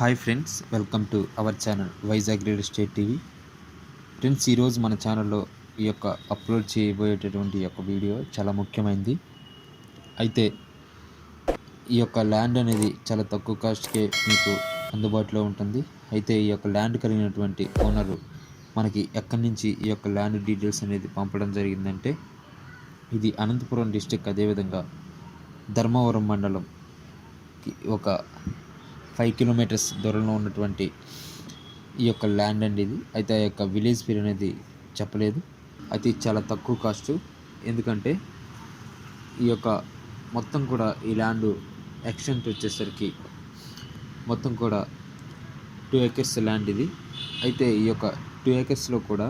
Hi friends welcome to our channel Vizag real estate TV. Friends ఈరోజు మన ఛానల్లో ఈ యొక్క అప్లోడ్ చేయబోయేటటువంటి యొక్క వీడియో చాలా ముఖ్యమైనది అయితే ఈ యొక్క ల్యాండ్ అనేది చాలా తక్కువ కాస్ట్కే మీకు అందుబాటులో ఉంటుంది. అయితే ఈ యొక్క ల్యాండ్ కలిగినటువంటి ఓనరు మనకి ఎక్కడి నుంచి ఈ యొక్క ల్యాండ్ డీటెయిల్స్ అనేది పంపడం జరిగిందంటే ఇది అనంతపురం డిస్టిక్ అదేవిధంగా ధర్మవరం మండలం ఒక ఫైవ్ కిలోమీటర్స్ దూరంలో ఉన్నటువంటి ఈ యొక్క ల్యాండ్ అండి ఇది. అయితే ఆ యొక్క విలేజ్ పేరు అనేది చెప్పలేదు. అది చాలా తక్కువ కాస్ట్. ఎందుకంటే ఈ యొక్క మొత్తం కూడా ఈ ల్యాండ్ ఎక్స్టెంట్ వచ్చేసరికి మొత్తం కూడా టూ ఏకర్స్ ల్యాండ్ ఇది. అయితే ఈ యొక్క టూ ఏకర్స్లో కూడా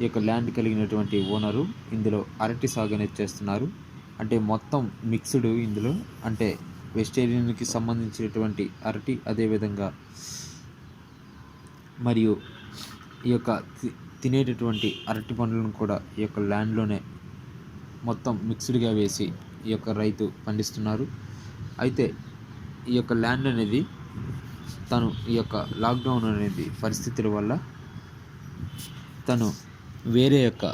ఈ యొక్క ల్యాండ్ కలిగినటువంటి ఓనరు ఇందులో అరటి సాగు అనేది చేస్తున్నారు. అంటే మొత్తం మిక్స్డ్ ఇందులో. అంటే వెజిటేరియన్కి సంబంధించినటువంటి అరటి అదేవిధంగా మరియు ఈ యొక్క తినేటటువంటి అరటి పండ్లను కూడా ఈ యొక్క ల్యాండ్లోనే మొత్తం మిక్స్డ్గా వేసి ఈ యొక్క రైతు పండిస్తున్నారు. అయితే ఈ యొక్క ల్యాండ్ అనేది తను ఈ యొక్క లాక్డౌన్ అనేది పరిస్థితుల వల్ల తను వేరే యొక్క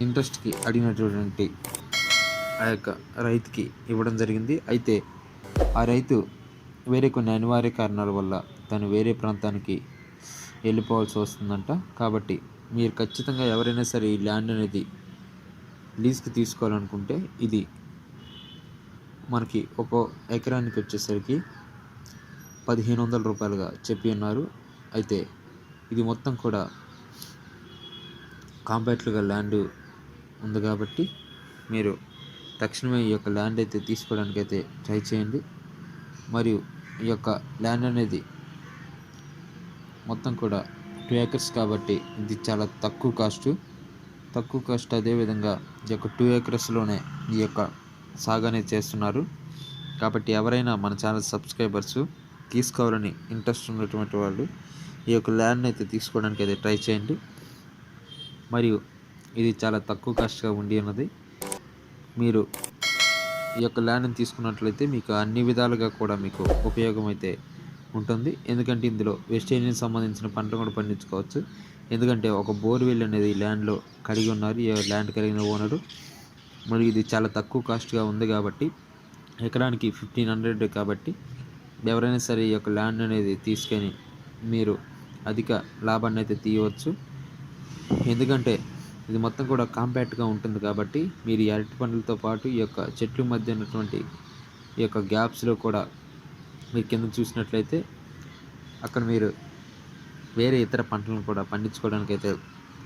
ఇంట్రెస్ట్కి అడిగినటువంటి ఆ యొక్క రైతుకి ఇవ్వడం జరిగింది. అయితే ఆ రైతు వేరే కొన్ని అనివార్య కారణాల వల్ల తను వేరే ప్రాంతానికి వెళ్ళిపోవాల్సి వస్తుందంట. కాబట్టి మీరు ఖచ్చితంగా ఎవరైనా సరే ఈ ల్యాండ్ అనేది లీజ్కి తీసుకోవాలనుకుంటే ఇది మనకి ఒక ఎకరానికి వచ్చేసరికి పదిహేను వందల రూపాయలుగా చెప్పి ఉన్నారు. అయితే ఇది మొత్తం కూడా కాంపాక్ట్లుగా ల్యాండ్ ఉంది కాబట్టి మీరు తక్షణమే ఈ యొక్క ల్యాండ్ అయితే తీసుకోవడానికి అయితే ట్రై చేయండి. మరియు ఈ యొక్క ల్యాండ్ అనేది మొత్తం కూడా టూ ఏకర్స్ కాబట్టి ఇది చాలా తక్కువ కాస్ట్ తక్కువ కాస్ట్ అదేవిధంగా ఈ యొక్క టూ ఏకర్స్లోనే ఈ యొక్క సాగు అనేది చేస్తున్నారు. కాబట్టి ఎవరైనా మన ఛానల్ సబ్స్క్రైబర్స్ తీసుకోవాలని ఇంట్రెస్ట్ ఉన్నటువంటి వాళ్ళు ఈ యొక్క ల్యాండ్ అయితే తీసుకోవడానికి అయితే ట్రై చేయండి. మరియు ఇది చాలా తక్కువ కాస్ట్గా ఉండి ఉన్నది. మీరు ఈ యొక్క ల్యాండ్ని తీసుకున్నట్లయితే మీకు అన్ని విధాలుగా కూడా మీకు ఉపయోగం అయితే ఉంటుంది. ఎందుకంటే ఇందులో వెజిటేరియన్ సంబంధించిన పంట కూడా పండించుకోవచ్చు. ఎందుకంటే ఒక బోర్వెల్ అనేది ల్యాండ్లో కలిగి ఉన్నారు. ఈ ల్యాండ్ కలిగిన ఓనరు. మరి ఇది చాలా తక్కువ కాస్ట్గా ఉంది కాబట్టి ఎకరానికి ఫిఫ్టీన్ హండ్రెడ్ కాబట్టి ఎవరైనా సరే ఈ యొక్క ల్యాండ్ అనేది తీసుకొని మీరు అధిక లాభాన్ని అయితే తీయవచ్చు. ఎందుకంటే ఇది మొత్తం కూడా కాంపాక్ట్గా ఉంటుంది కాబట్టి మీరు ఈ అరటి పండ్లతో పాటు ఈ యొక్క చెట్ల మధ్య ఉన్నటువంటి ఈ యొక్క గ్యాప్స్లో కూడా మీరు కింద చూసినట్లయితే అక్కడ మీరు వేరే ఇతర పంటలను కూడా పండించుకోవడానికి అయితే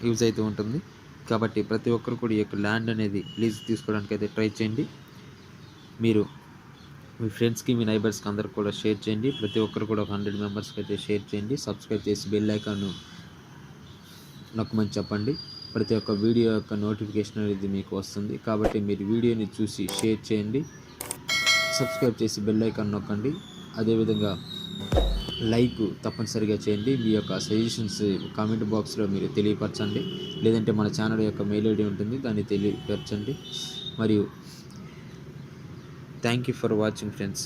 యూజ్ అయితే ఉంటుంది. కాబట్టి ప్రతి ఒక్కరు కూడా ఈ యొక్క ల్యాండ్ అనేది లీజ్ తీసుకోవడానికి అయితే ట్రై చేయండి. మీరు మీ ఫ్రెండ్స్కి మీ నైబర్స్కి అందరికి కూడా షేర్ చేయండి. ప్రతి ఒక్కరు కూడా ఒక హండ్రెడ్ మెంబర్స్కి అయితే షేర్ చేయండి. సబ్స్క్రైబ్ చేసి బెల్ ఐకాన్ నొక్కమని చెప్పండి. ప్రతి ఒక్క వీడియో యొక్క నోటిఫికేషన్ అనేది మీకు వస్తుంది. కాబట్టి మీరు వీడియోని చూసి షేర్ చేయండి. సబ్స్క్రైబ్ చేసి బెల్ ఐకాన్ నొక్కండి. అదేవిధంగా లైక్ తప్పనిసరిగా చేయండి. మీ యొక్క సజెషన్స్ కామెంట్ బాక్స్లో మీరు తెలియపరచండి. లేదంటే మన ఛానల్ యొక్క మెయిల్ ఐడి ఉంటుంది. దాన్ని తెలియపరచండి. మరియు thank you for watching friends.